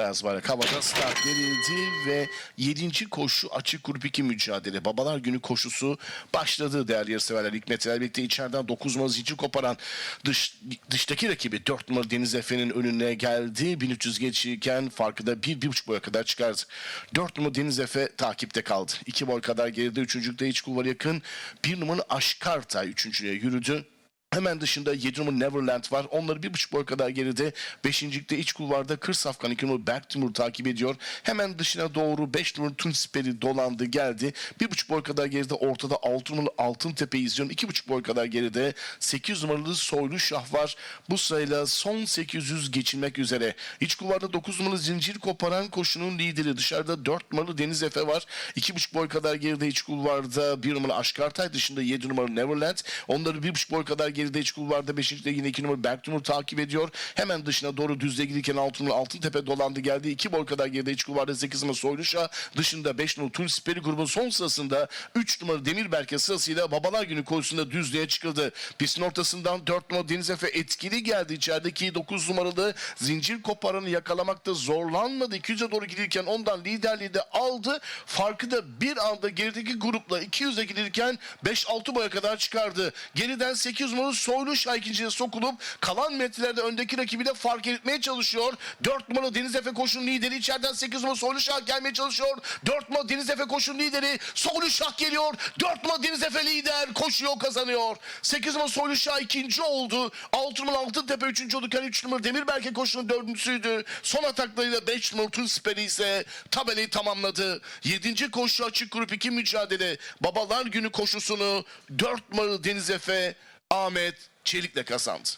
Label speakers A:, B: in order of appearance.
A: Beyaz bayrak havada start verildi ve 7. koşu açık grup 2 mücadele. Babalar günü koşusu başladı değerli yarışseverler. Hikmet Elbek'te içeriden 9 numaralı zincir koparan dış, dıştaki rakibi 4 numaralı Deniz Efe'nin önüne geldi. 1300 geçirken farkı da 1-1,5 boya kadar çıkardı. 4 numaralı Deniz Efe takipte kaldı. 2 boy kadar geride 3. iç kulvara yakın. 1 numaralı Aşkartay 3.lüğe yürüdü. Hemen dışında 7 numaralı Neverland var. Onları bir buçuk boy kadar geride. Beşincilikte iç kulvarda Kır Safkan 2 numaralı Berk Timur takip ediyor. Hemen dışına doğru 5 numaralı Tunsperi dolandı geldi. Bir buçuk boy kadar geride ortada 6 numaralı Altın Tepe izliyor. İki buçuk boy kadar geride 8 numaralı Soylu Şah var. Bu sırayla son 800 geçilmek üzere. İç kulvarda 9 numaralı Zincir Koparan koşunun lideri. Dışarıda 4 numaralı Deniz Efe var. İki buçuk boy kadar geride iç kulvarda 1 numaralı Aşkartay dışında 7 numaralı Neverland. Onları bir buçuk boy kadar geride iç kulvarda 5. de yine 2 numaralı Berk Timur takip ediyor. Hemen dışına doğru düzle giderken 6 numaralı Altın Tepe dolandı geldi. 2 boy kadar geride iç kulvarda 8 numaralı Soyluşa dışında 5 numaralı Tulsiperi grubun son sırasında 3 numaralı Demirberk'e sırasıyla Babalar Günü koşusunda düzlüğe çıkıldı. Pistin ortasından 4 numaralı Deniz Efe etkili geldi. İçerideki 9 numaralı zincir koparanı yakalamakta zorlanmadı. 200'e doğru giderken ondan liderliği de aldı. Farkı da bir anda gerideki grupla 200'e gidilirken 5-6 boya kadar çıkardı. Geriden 8 numaralı Soylu Şah ikinciye sokulup kalan metrelerde öndeki rakibiyle fark etmeye çalışıyor. 4 numaralı Deniz Efe koşunun lideri içeriden 8 numaralı Soylu Şah gelmeye çalışıyor. 4 numaralı Deniz Efe koşunun lideri Soylu Şah geliyor. 4 numaralı Deniz Efe lider koşuyor kazanıyor. 8 numaralı Soylu Şah ikinci oldu. 6 numaralı Altın Tepe üçüncü olurken 3 numaralı Demirberk'e koşunun dördüncüsüydü. Son ataklarıyla 5 numaralı Tunsperi ise tabelayı tamamladı. 7. koşu açık grup 2 mücadele. Babalar günü koşusunu 4 numaralı Deniz Efe Ahmet Çelik'le kazandı.